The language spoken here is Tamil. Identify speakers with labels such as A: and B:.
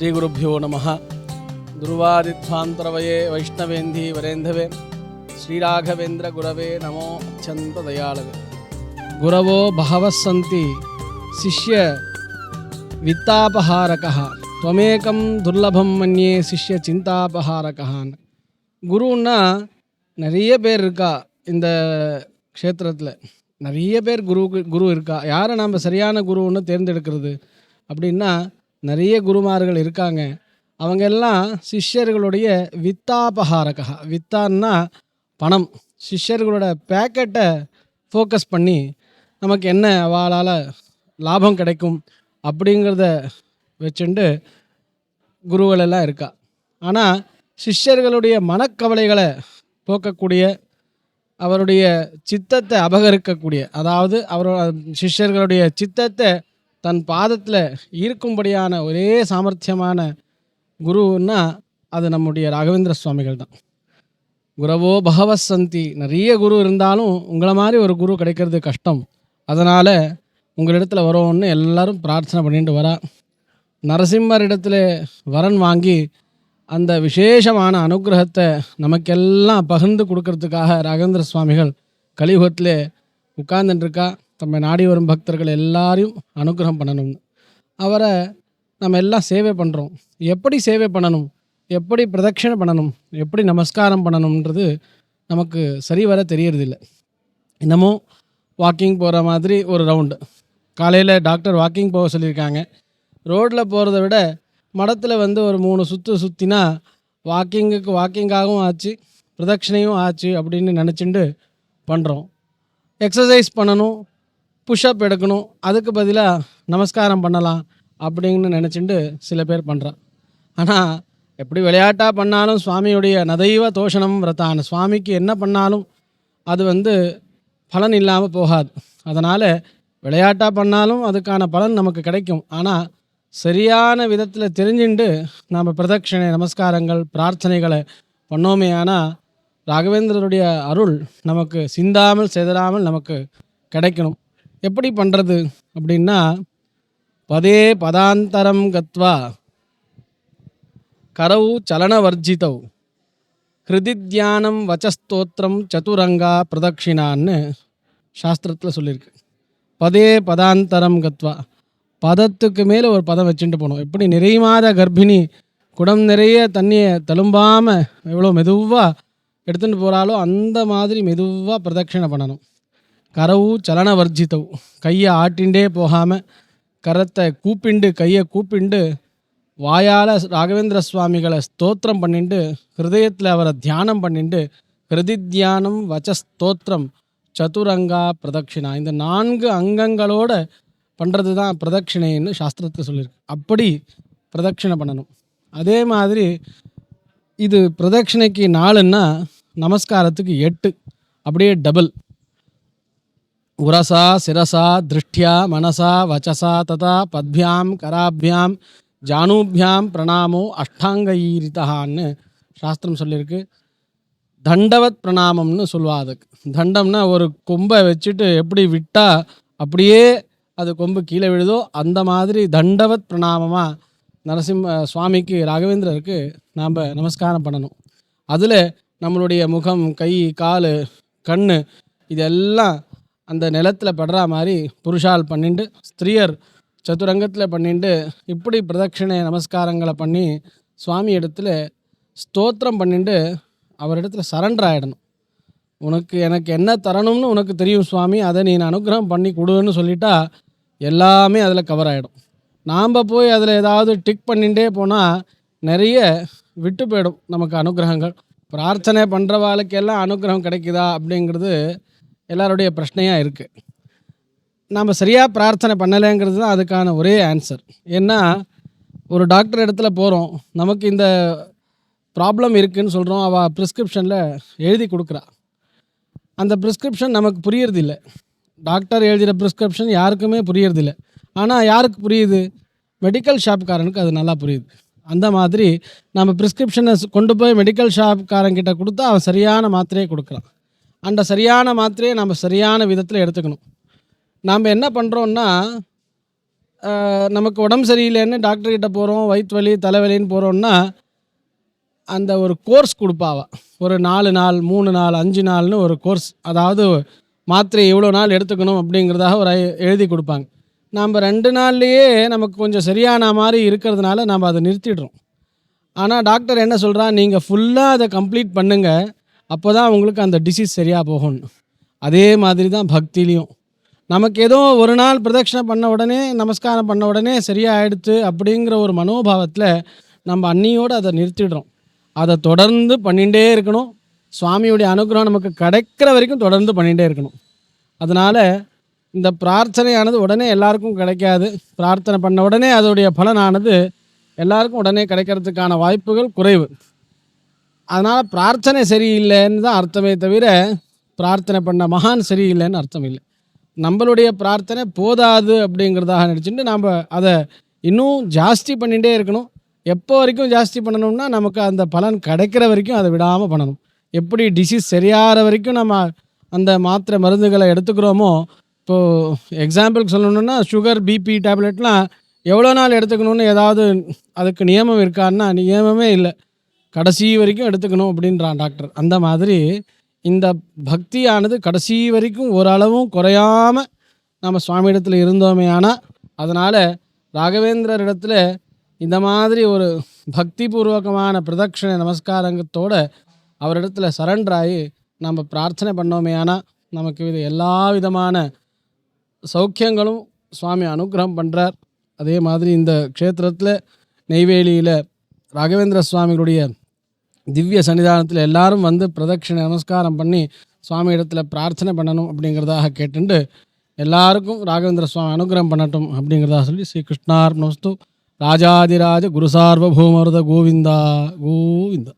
A: ஸ்ரீகுருப்பியோ நம. துருவாதித்வாந்தரவயே வைஷ்ணவேந்தி வரேந்தவே. ஸ்ரீராகவேந்திர குரவே நமோ அச்சந்த தயாளவே குரவோ பகவசந்தி சிஷ்ய வித்தாபஹாரகா. துவமேக்கம் துர்லபம் மன்யே சிஷ்ய சிந்தாபஹாரகான். குருன்னா நிறைய பேர் இருக்கா இந்த க்ஷேத்திரத்தில். நிறைய பேர் குரு குரு இருக்கா. யாரை நாம் சரியான குருன்னு தேர்ந்தெடுக்கிறது அப்படின்னா நிறைய குருமார்கள் இருக்காங்க. அவங்க எல்லாம் சிஷ்யர்களுடைய வித்தாபகாரகா வித்தான்னா பணம். சிஷ்யர்களோட பேக்கெட்டை ஃபோக்கஸ் பண்ணி நமக்கு என்ன அவளால் லாபம் கிடைக்கும் அப்படிங்கிறத வச்சுண்டு குருகள் எல்லாம் இருக்கா. ஆனால் சிஷ்யர்களுடைய மனக்கவலைகளை போக்கக்கூடிய அவருடைய சித்தத்தை அபகரிக்கக்கூடிய அதாவது அவரோட சிஷ்யர்களுடைய சித்தத்தை தன் பாதத்தில் ஈர்க்கும்படியான ஒரே சாமர்த்தியமான குருன்னா அது நம்முடைய ராகவேந்திர சுவாமிகள் தான் குரவோ பகவத் சந்தி. நிறைய குரு இருந்தாலும் உங்களை மாதிரி ஒரு குரு கிடைக்கிறது கஷ்டம். அதனால் உங்களிடத்தில் வரோன்னு எல்லாரும் பிரார்த்தனை பண்ணிட்டு வரா. நரசிம்மர் இடத்துல வரன் வாங்கி அந்த விசேஷமான அனுகிரகத்தை நமக்கெல்லாம் பகிர்ந்து கொடுக்கறதுக்காக ராகேந்திர சுவாமிகள் கலியுகத்தில் உட்கார்ந்துட்டுருக்கா தம்மை நாடி வரும் பக்தர்கள் எல்லாரையும் அனுகிரகம் பண்ணணும்னு அவரை நம்ம எல்லாம் சேவை பண்ணுறோம் எப்படி சேவை பண்ணணும்? எப்படி பிரதட்சணை பண்ணணும்? எப்படி நமஸ்காரம் பண்ணணுன்றது நமக்கு சரிவர தெரியறதில்ல. இன்னமும் வாக்கிங் போகிற மாதிரி ஒரு ரவுண்டு காலையில் டாக்டர் வாக்கிங் போக சொல்லியிருக்காங்க. ரோட்டில் போகிறத விட மடத்தில் வந்து ஒரு மூணு சுற்று சுற்றினா வாக்கிங்குக்கு வாக்கிங்காகவும் ஆச்சு பிரதட்சணையும் ஆச்சு அப்படின்னு நினச்சிண்டு பண்ணுறோம் எக்ஸசைஸ் பண்ணணும். புஷ்அப் எடுக்கணும். அதுக்கு பதிலாக நமஸ்காரம் பண்ணலாம் அப்படின்னு நினச்சிண்டு சில பேர் பண்ணுறான் ஆனால் எப்படி விளையாட்டாக பண்ணாலும் சுவாமியுடைய நதைவ தோஷணம் விரதான சுவாமிக்கு என்ன பண்ணாலும் அது வந்து பலன் இல்லாமல் போகாது. அதனால் விளையாட்டாக பண்ணாலும் அதுக்கான பலன் நமக்கு கிடைக்கும். ஆனால் சரியான விதத்தில் தெரிஞ்சுண்டு நாம் பிரதட்சணை நமஸ்காரங்கள் பிரார்த்தனைகளை பண்ணோமே ஆனால் ராகவேந்திரருடைய அருள் நமக்கு சிந்தாமல் செதறாமல் நமக்கு கிடைக்கணும். எப்படி பண்ணுறது அப்படின்னா பதே பதாந்தரம் கத்வா கரவு சலனவர்ஜிதௌ ஹிருதி தியானம் வச்சஸ்தோத்திரம் சதுரங்கா பிரதட்சிணான்னு சாஸ்திரத்தில் சொல்லியிருக்கு. பதே பதாந்தரம் கத்வா. பதத்துக்கு மேலே ஒரு பதம் வச்சுட்டு போகணும் எப்படி நிறைமாத கர்ப்பிணி குடம் நிறைய தண்ணியை தழும்பாமல் எவ்வளோ மெதுவாக எடுத்துகிட்டு போகிறாலோ அந்த மாதிரி மெதுவாக பிரதட்சிணை பண்ணணும். கரவு சலனவர்ஜிதவ். கையை ஆட்டிண்டே போகாமல் கரத்தை கூப்பிண்டு கையை கூப்பிண்டு வாயால் ராகவேந்திர சுவாமிகளை ஸ்தோத்திரம் பண்ணிட்டு ஹிருதயத்தில் அவரை தியானம் பண்ணிட்டு ஹிருதி தியானம் வச்ச ஸ்தோத்திரம் சதுரங்கா பிரதட்சிணா. இந்த நான்கு அங்கங்களோட பண்ணுறது தான் பிரதட்சிணைன்னு சாஸ்திரத்தில் சொல்லியிருக்கு. அப்படி பிரதட்சிணை பண்ணணும். அதே மாதிரி இது பிரதட்சிணைக்கு நாலுன்னா நமஸ்காரத்துக்கு எட்டு. அப்படியே டபுள் உரசா சிரசா திருஷ்டியா மனசா வச்சசா ததா பத்பியாம் கராபியாம் ஜானூபியாம் பிரணாமோ அஷ்டாங்கஈரிதான்னு சாஸ்திரம் சொல்லியிருக்கு. தண்டவத் பிரணாமம்னு சொல்லுவா அதுக்கு. தண்டம்னா ஒரு கொம்பை வச்சுட்டு எப்படி விட்டால் அப்படியே அது கொம்பு கீழே விழுதோ அந்த மாதிரி தண்டவத் பிரணாமமாக நரசிம்ம சுவாமிக்கு ராகவேந்திரருக்கு நாம் நமஸ்காரம் பண்ணணும். அதில் நம்மளுடைய முகம் கை கால் கண் இதெல்லாம் அந்த நிலத்தில் படுற மாதிரி புருஷால் பண்ணிட்டு ஸ்திரீயர் சதுரங்கத்தில் பண்ணிட்டு இப்படி பிரதட்சிணை நமஸ்காரங்களை பண்ணி சுவாமி இடத்துல ஸ்தோத்திரம் பண்ணிட்டு அவரிடத்துல சரண்டர் ஆகிடணும் உனக்கு எனக்கு என்ன தரணும்னு உனக்கு தெரியும் சுவாமி அதை நீ அனுகிரகம் பண்ணி கொடுன்னு சொல்லிட்டா எல்லாமே அதில் கவர் ஆகிடும் நாம் போய் அதில் ஏதாவது டிக் பண்ணிகிட்டே போனால் நிறைய விட்டு போயிடும் நமக்கு அனுகிரகங்கள். பிரார்த்தனை பண்ணுறவாளுக்கெல்லாம் அனுகிரகம் கிடைக்குதா அப்படிங்கிறது எல்லாருடைய பிரச்சனையாக இருக்குது நாம் சரியாக பிரார்த்தனை பண்ணலைங்கிறது தான் அதுக்கான ஒரே ஆன்சர் ஏன்னா ஒரு டாக்டர் இடத்துல போகிறோம் நமக்கு இந்த ப்ராப்ளம் இருக்குதுன்னு சொல்கிறோம் அவள் ப்ரிஸ்கிரிப்ஷனில் எழுதி கொடுக்குறா. அந்த ப்ரிஸ்கிரிப்ஷன் நமக்கு புரியறதில்ல. டாக்டர் எழுதுகிற ப்ரிஸ்கிரிப்ஷன் யாருக்குமே புரியறதில்ல. ஆனால் யாருக்கு புரியுது? மெடிக்கல் ஷாப்காரனுக்கு அது நல்லா புரியுது. அந்த மாதிரி நம்ம ப்ரிஸ்கிரிப்ஷனை கொண்டு போய் மெடிக்கல் ஷாப்காரங்கிட்ட கொடுத்தா அவன் சரியான மாத்திரையை கொடுக்குறான். அந்த சரியான மாத்திரையை நம்ம சரியான விதத்தில் எடுத்துக்கணும். நாம் என்ன பண்ணுறோன்னா நமக்கு உடம்பு சரியில்லைன்னு டாக்டர்கிட்ட போகிறோம் வயிற்று வலி தலைவலின்னு போகிறோம்னா அந்த ஒரு கோர்ஸ் கொடுப்பாவ. ஒரு நாலு நாள் மூணு நாள் அஞ்சு நாள்னு ஒரு கோர்ஸ். அதாவது மாத்திரை இவ்வளோ நாள் எடுத்துக்கணும் அப்படிங்கிறதாக ஒரு எழுதி கொடுப்பாங்க. நாம் ரெண்டு நாள்லேயே நமக்கு கொஞ்சம் சரியான மாதிரி இருக்கிறதுனால நம்ம அதை நிறுத்திடுறோம். ஆனால் டாக்டர் என்ன சொல்கிறா நீங்கள் ஃபுல்லாக அதை கம்ப்ளீட் பண்ணுங்கள் அப்போ தான் உங்களுக்கு அந்த டிசீஸ் சரியாக போகணும் அதே மாதிரி தான் பக்திலையும் நமக்கு ஏதோ ஒரு நாள் பிரதட்சணை பண்ண உடனே நமஸ்காரம் பண்ண உடனே சரியாக ஆயிடுத்து அப்படிங்கிற ஒரு மனோபாவத்தில் நம்ம அன்னியோடு அதை நிறுத்திடுறோம். அதை தொடர்ந்து பண்ணிகிட்டே இருக்கணும். சுவாமியுடைய அனுகிரகம் நமக்கு கிடைக்கிற வரைக்கும் தொடர்ந்து பண்ணிகிட்டே இருக்கணும். அதனால் இந்த பிரார்த்தனையானது உடனே எல்லாருக்கும் கிடைக்காது. பிரார்த்தனை பண்ண உடனே அதோடைய பலனானது எல்லாருக்கும் உடனே கிடைக்கிறதுக்கான வாய்ப்புகள் குறைவு. அதனால் பிரார்த்தனை சரியில்லைன்னு தான் அர்த்தமே தவிர பிரார்த்தனை பண்ண மகான் சரியில்லைன்னு அர்த்தம் இல்லை. நம்மளுடைய பிரார்த்தனை போதாது அப்படிங்கிறதாக நினச்சிட்டு நாம் அதை இன்னும் ஜாஸ்தி பண்ணிகிட்டே இருக்கணும். எப்போ வரைக்கும் ஜாஸ்தி பண்ணணும்னா நமக்கு அந்த பலன் கிடைக்கிற வரைக்கும் அதை விடாமல் பண்ணணும். எப்படி டிசீஸ் சரியாகிற வரைக்கும் நம்ம அந்த மாத்திரை மருந்துகளை எடுத்துக்கிறோமோ இப்போது எக்ஸாம்பிளுக்கு சொல்லணுன்னா சுகர் பிபி டேப்லெட்லாம் எவ்வளோ நாள் எடுத்துக்கணும்னு ஏதாவது அதுக்கு நியமம் இருக்கான்னா நியமமே இல்லை. கடைசி வரைக்கும் எடுத்துக்கணும் அப்படின்றான் டாக்டர் அந்த மாதிரி இந்த பக்தியானது கடைசி வரைக்கும் ஓரளவும் குறையாம நம்ம சுவாமியிடத்தில் இருந்தோமே ஆனால் அதனால் ராகவேந்திரரிடத்துல இந்த மாதிரி ஒரு பக்தி பூர்வகமான பிரதட்சணை நமஸ்காரங்கத்தோட அவரிடத்துல சரண்டர் ஆகி நம்ம பிரார்த்தனை பண்ணோமே ஆனால் நமக்கு இது எல்லா விதமான சௌக்கியங்களும் சுவாமி அனுகிரகம் பண்ணுறார் அதே மாதிரி இந்த க்ஷேத்திரத்தில் நெய்வேலியில் ராகவேந்திர சுவாமிகளுடைய திவ்ய சன்னிதானத்தில் எல்லாரும் வந்து பிரதட்சிணை நமஸ்காரம் பண்ணி சுவாமி இடத்துல பிரார்த்தனை பண்ணணும் அப்படிங்கிறதாக கேட்டுண்டு எல்லாருக்கும் ராகவேந்திர சுவாமி அனுகிரகம் பண்ணட்டும் அப்படிங்கிறதா சொல்லி ஸ்ரீ கிருஷ்ணார்பணஸ்து ராஜாதிராஜ குரு சார்வபௌமருத கோவிந்தா கோவிந்தா.